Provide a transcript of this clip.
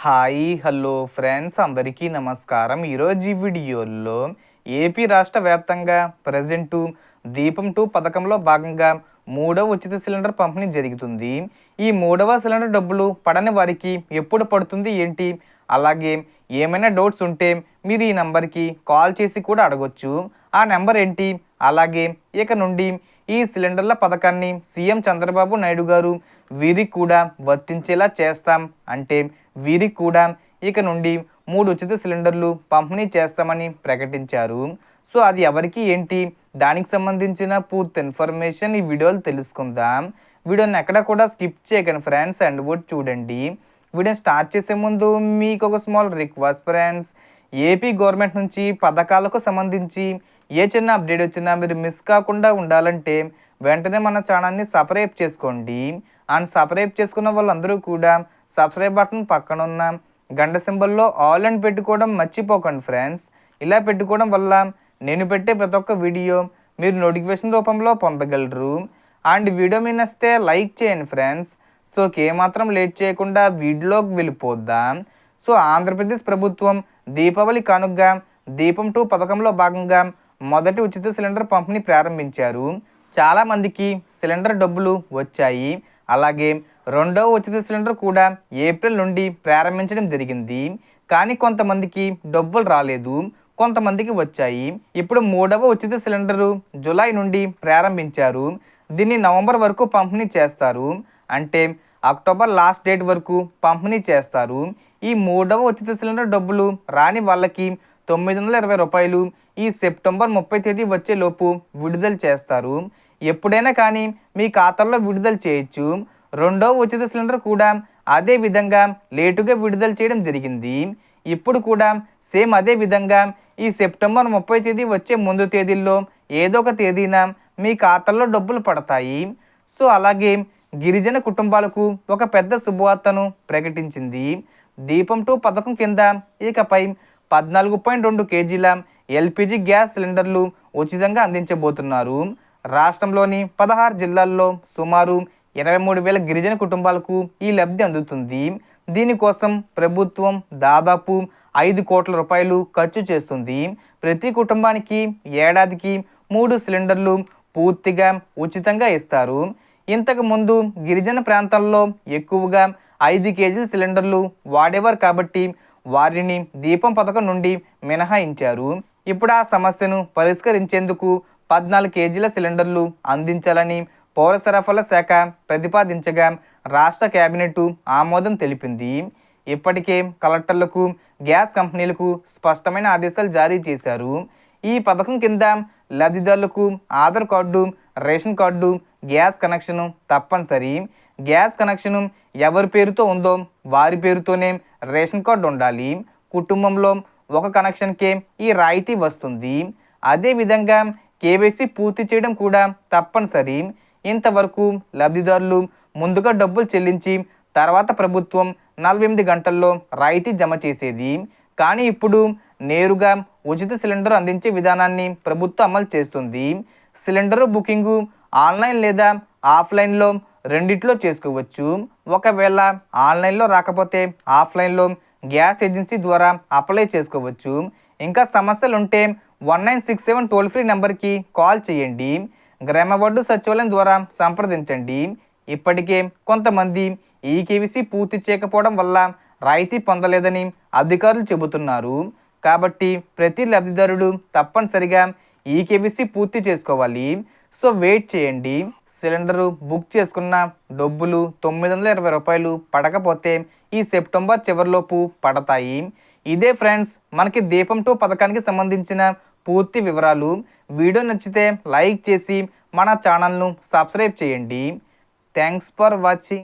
Hi hello friends అందరికీ నమస్కారం. ఈరోజు ఈ వీడియోలో ఏపీ రాష్ట్ర వ్యాప్తంగా ప్రజెంట్ దీపం టూ పథకంలో భాగంగా మూడవ ఉచిత సిలిండర్ పంపిణీ జరుగుతుంది. ఈ మూడవ సిలిండర్ డబ్బులు పడని వారికి ఎప్పుడు పడుతుంది ఏంటి? అలాగే ఏమైనా డౌట్స్ ఉంటే మీరు ఈ నెంబర్కి కాల్ చేసి కూడా అడగొచ్చు. ఆ నెంబర్ ఏంటి? అలాగే ఇక నుండి ఈ సిలిండర్ల పథకాన్ని సీఎం చంద్రబాబు నాయుడు గారు వీరికి కూడా వర్తించేలా చేస్తాం. అంటే వీరికి కూడా ఇక నుండి మూడు ఉచిత సిలిండర్లు పంపిణీ చేస్తామని ప్రకటించారు. సో అది ఎవరికి ఏంటి? దానికి సంబంధించిన పూర్తి ఇన్ఫర్మేషన్ ఈ వీడియోలు తెలుసుకుందాం. వీడియోని ఎక్కడ కూడా స్కిప్ చేయకండి ఫ్రెండ్స్ అండ్ కూడా చూడండి. వీడియోని స్టార్ట్ చేసే ముందు మీకు ఒక small request friends. AP government నుంచి పథకాలకు సంబంధించి ఏ చిన్న అప్డేట్ వచ్చినా మీరు మిస్ కాకుండా ఉండాలంటే వెంటనే మన ఛానల్ని సబ్స్క్రైబ్ చేసుకోండి. అండ్ సబ్స్క్రైబ్ చేసుకున్న వాళ్ళందరూ కూడా సబ్స్క్రైబ్ బటన్ పక్కన ఉన్న గంట సింబల్లో ఆల్ అండ్ పెట్టుకోవడం మర్చిపోకండి ఫ్రెండ్స్ ఇలా పెట్టుకోవడం వల్ల నేను పెట్టే ప్రతి ఒక్క వీడియో మీరు నోటిఫికేషన్ రూపంలో పొందగలరు. అండ్ వీడియో మీ నస్తే లైక్ చేయండి ఫ్రెండ్స్ సో ఏమాత్రం లేట్ చేయకుండా వీడియోకి వెళ్ళిపోద్దాం సో ఆంధ్రప్రదేశ్ ప్రభుత్వం దీపావళి కానుగ్గా దీపం టూ పథకంలో భాగంగా మొదటి ఉచిత సిలిండర్ పంపిణీ ప్రారంభించారు. చాలామందికి సిలిండర్ డబ్బులు వచ్చాయి. అలాగే రెండవ ఉచిత సిలిండర్ కూడా ఏప్రిల్ నుండి ప్రారంభించడం జరిగింది. కానీ కొంతమందికి డబ్బులు రాలేదు. కొంతమందికి వచ్చాయి. ఇప్పుడు మూడవ ఉచిత సిలిండరు జూలై నుండి ప్రారంభించారు. దీన్ని నవంబర్ వరకు పంపిణీ చేస్తారు. అంటే అక్టోబర్ లాస్ట్ డేట్ వరకు పంపిణీ చేస్తారు. ఈ మూడవ ఉచిత సిలిండర్ డబ్బులు రాని వాళ్ళకి తొమ్మిది వందల ఇరవై రూపాయలు ఈ సెప్టెంబర్ ముప్పై తేదీ వచ్చే లోపు విడుదల చేస్తారు. ఎప్పుడైనా కానీ మీ ఖాతాలో విడుదల చేయొచ్చు. రెండో ఉచిత సిలిండర్ కూడా అదే విధంగా లేటుగా విడుదల చేయడం జరిగింది. ఇప్పుడు కూడా సేమ్ అదే విధంగా ఈ సెప్టెంబర్ ముప్పై తేదీ వచ్చే ముందు తేదీల్లో ఏదో ఒక తేదీన మీ ఖాతాల్లో డబ్బులు పడతాయి. సో అలాగే గిరిజన కుటుంబాలకు ఒక పెద్ద శుభవార్తను ప్రకటించింది. దీపం టూ పథకం కింద ఇకపై పద్నాలుగు పాయింట్ రెండు కేజీల ఎల్పిజి గ్యాస్ సిలిండర్లు ఉచితంగా అందించబోతున్నారు. రాష్ట్రంలోని పదహారు జిల్లాల్లో సుమారు ఇరవై మూడు వేల గిరిజన కుటుంబాలకు ఈ లబ్ధి అందుతుంది. దీనికోసం ప్రభుత్వం దాదాపు ఐదు కోట్ల రూపాయలు ఖర్చు చేస్తుంది. ప్రతి కుటుంబానికి ఏడాదికి మూడు సిలిండర్లు పూర్తిగా ఉచితంగా ఇస్తారు. ఇంతకుముందు గిరిజన ప్రాంతాల్లో ఎక్కువగా ఐదు కేజీల సిలిండర్లు వాడేవారు కాబట్టి వారిని దీపం పథకం నుండి మినహాయించారు. ఇప్పుడు ఆ సమస్యను పరిష్కరించేందుకు పద్నాలుగు కేజీల సిలిండర్లు అందించాలని పౌర సరఫరాల శాఖ ప్రతిపాదించగా రాష్ట్ర కేబినెట్ ఆమోదం తెలిపింది. ఇప్పటికే కలెక్టర్లకు గ్యాస్ కంపెనీలకు స్పష్టమైన ఆదేశాలు జారీ చేశారు. ఈ పథకం కింద లబ్ధిదారులకు Aadhaar card ration card gas connection తప్పనిసరి. గ్యాస్ కనెక్షను ఎవరి పేరుతో ఉందో వారి పేరుతోనే రేషన్ కార్డు ఉండాలి. కుటుంబంలో ఒక కనెక్షన్కే ఈ రాయితీ వస్తుంది. అదేవిధంగా కేవైసీ పూర్తి చేయడం కూడా తప్పనిసరి. ఇంతవరకు లబ్ధిదారులు ముందుగా డబ్బులు చెల్లించి తర్వాత ప్రభుత్వం నలభై ఎనిమిది గంటల్లో రాయితీ జమ చేసేది. కానీ ఇప్పుడు నేరుగా ఉచిత సిలిండర్ అందించే విధానాన్ని ప్రభుత్వం అమలు చేస్తుంది. సిలిండర్ బుకింగు ఆన్లైన్ లేదా ఆఫ్లైన్లో రెండిట్లో చేసుకోవచ్చు. ఒకవేళ ఆన్లైన్లో రాకపోతే ఆఫ్లైన్లో గ్యాస్ ఏజెన్సీ ద్వారా అప్లై చేసుకోవచ్చు. ఇంకా సమస్యలు ఉంటే one nine six seven toll free నెంబర్కి కాల్ చేయండి. గ్రామ వార్డు సచివాలయం ద్వారా సంప్రదించండి. ఇప్పటికే కొంతమంది ఈ కేవీసీ పూర్తి చేయకపోవడం వల్ల రాయితీ పొందలేదని అధికారులు చెబుతున్నారు. కాబట్టి ప్రతి లబ్ధిదారుడు తప్పనిసరిగా ఈ కేవీసీ పూర్తి చేసుకోవాలి. సో వెయిట్ చేయండి. సిలిండరు బుక్ చేసుకున్న డబ్బులు తొమ్మిది వందల ఇరవై రూపాయలు పడకపోతే ఈ సెప్టెంబర్ చివరిలోపు పడతాయి. ఇదే ఫ్రెండ్స్ మనకి దీపం టూ పథకానికి సంబంధించిన పూర్తి వివరాలు. వీడియో నచ్చితే లైక్ చేసి మన ఛానల్ను సబ్స్క్రైబ్ చేయండి. Thanks for watching.